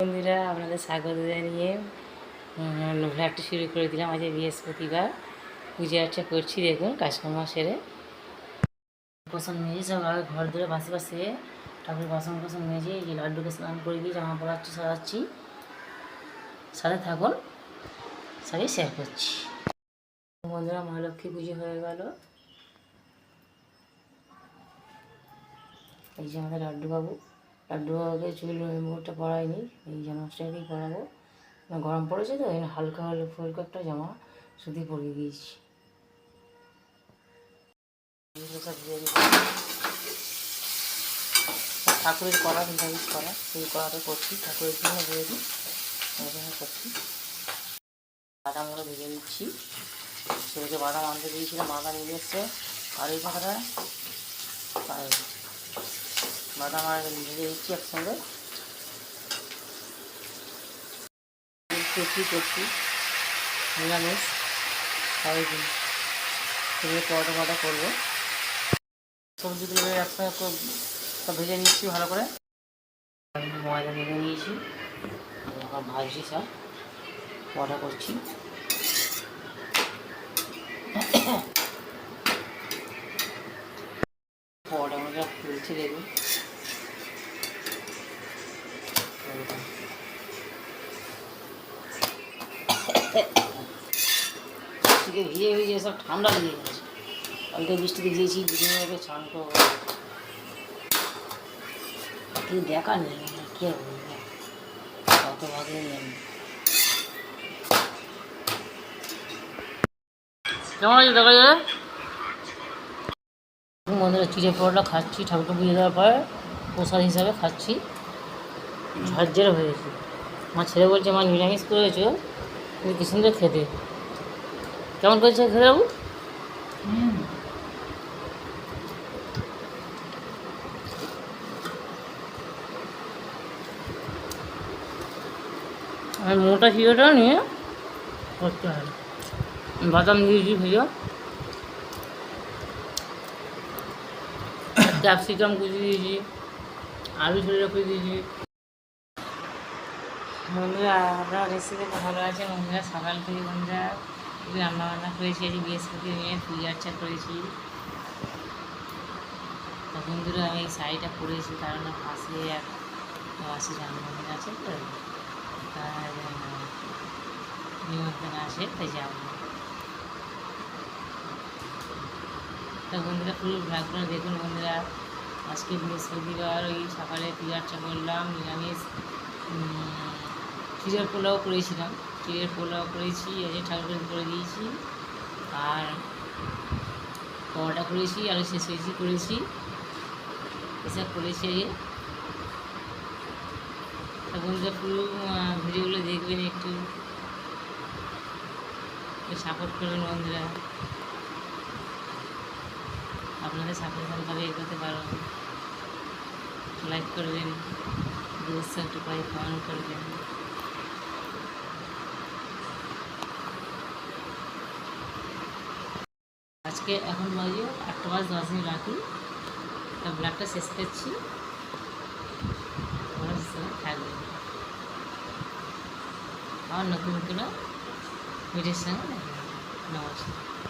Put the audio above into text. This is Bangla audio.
বন্ধুরা, আপনাদের স্বাগত জানিয়ে ভ্লগটা শুরু করে দিলাম আজ বৃহস্পতিবার। পুজো আর্চা করছি, দেখুন কাজকর্ম সেরে বাসন মেজে সব ঘর ধরে বাসে বাসে। ঠাকুর বাসন বাসন মেজে যে লাড্ডুকে স্নান করে দিয়ে জামা পড়াচ্ছি সাজাচ্ছি। সাথে থাকুন, সবই শেয়ার করছি। বন্ধুরা মহালক্ষ্মী পুজো হয়ে গেল। এই যে আমাদের লাড্ডু বাবু লাড্ডু বাবুকে চুল মুখটা পরাইনি, এই জামাটাকেই পরাবো। না, গরম পড়েছে তো হালকা হালকা ফুলকা একটা জামা শুধু পরিয়ে দিয়েছি। ঠাকুরের কড়া নিরামিষ করা সেই কড়াটা করছি, ঠাকুরের জন্য দিয়ে দিই করছি। বাদামগুলো ভেজে দিচ্ছি ছেলেকে বাদাম আনতে দিয়েছিলাম, বাদাম নিয়ে এসছে, আর এই আর বাদাম আর ভেজে দিচ্ছি একসঙ্গে কচি কচি নিরামিষ সবাই দিন। পরোটা পরোটা করব। সবজিগুলো একসঙ্গে সব ভেজে নিচ্ছি ভালো করে। ময়দা ভেজে নিয়েছি ভাজছি সব। পরোটা করছি। পরোটা মতো ফুলছে দেখুন ভিজে ভিজে সব ঠান্ডা লেগে গেছে। কালকে বৃষ্টিতে গিয়েছি আগে স্নান করব। কিন্তু দেখা নেই, কি কত ভাগে কেমন আছে দেখা যায় বন্ধুরা চিড়ে পরোটা খাচ্ছি, ঠাকুরকে পুজো দেওয়ার পরে প্রসাদ হিসাবে খাচ্ছি। ঝরঝরে হয়েছে আমার ছেলে বলছে আমার নিরামিষ করেছ? তুমি কি সুন্দর খেতে? কেমন করেছে খেতে আমি মোটা চিড়েটা নিয়ে করতে হবে। বাদাম দিয়েছি ভেজো। ক্যাপসিকাম কুচি দিয়েছি। আলু ছেড়ে রেখে দিয়েছি। বন্ধুরা আপনার রেসিপিটা ভালো আছে। বন্ধুরা, সকাল থেকে বন্ধুরা রান্না বান্না করেছি আজ বৃহস্পতি নিয়ে পুজো আর্চা করেছি। তো বন্ধুরা, আমি এই শাড়িটা পরেছি কারণ পাশে এক পাশে জন্মদিন আছে তো, তার নিমন্ত্রণ আছে, তাই যাব। তো বন্ধুরা, পুরো ব্লগগুলো দেখুন বন্ধুরা। আজকে বৃহস্পতিবার, ওই সকালে পুজো আর্চা করলাম, নিরামিষ চিড়ের পোলাও করেছিলাম। চিড়ের পোলাও করেছি, এই যে ঠাকুর করে দিয়েছি। আর পরোটা করেছি, আলু শেষ হয়েছি করেছি। এসব করেছি যে। বন্ধুরা পুরো ভিডিওগুলো দেখবেন একটু। সাপোর্ট করবেন বন্ধুরা। আপনাদের সাপোর্ট ভাবে এগোতে পারো। লাইক করবেন দুশো একটু পাই কমেন্ট করবেন। আজকে এখন বাজে আটটা বাজ দশ মিনিট বাকি। তা ব্লাগটা শেষ করছি। থাকবে আমার নতুন কোনো ভিডিওর সঙ্গে নমস্কার।